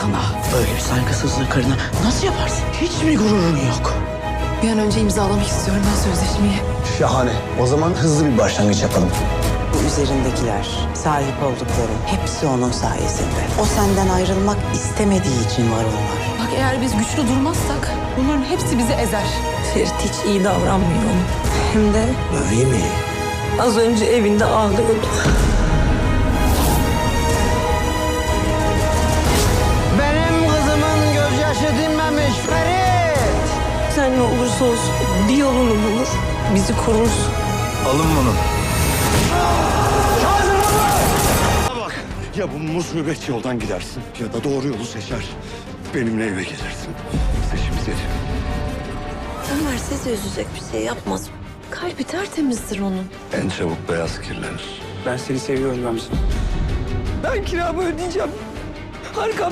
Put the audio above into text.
sana. Böyle bir saygısızlığı karına nasıl yaparsın? Hiç mi gururun yok? Bir an önce imzalamak istiyorum ben sözleşmeyi. Şahane. O zaman hızlı bir başlangıç yapalım. Bu üzerindekiler, sahip oldukları hepsi onun sayesinde. O senden ayrılmak istemediği için var onlar. Bak eğer biz güçlü durmazsak bunların hepsi bizi ezer. Ferit hiç iyi davranmıyor. Hem de Öyle mi? az önce evinde ağlıyordu. Sen ne olursa olsun bir yolunu bulur, bizi korursun. Alın bunu. Bak ya bu musibet yoldan gidersin ya da doğru yolu seçer. Benimle eve gelirsin. Seçim senin. Ömer sizi üzecek bir şey yapmaz. Kalbi tertemizdir onun. En çabuk beyaz kirlenir. Ben seni seviyorum Gamze. Ben kiramı ödeyeceğim. Arkam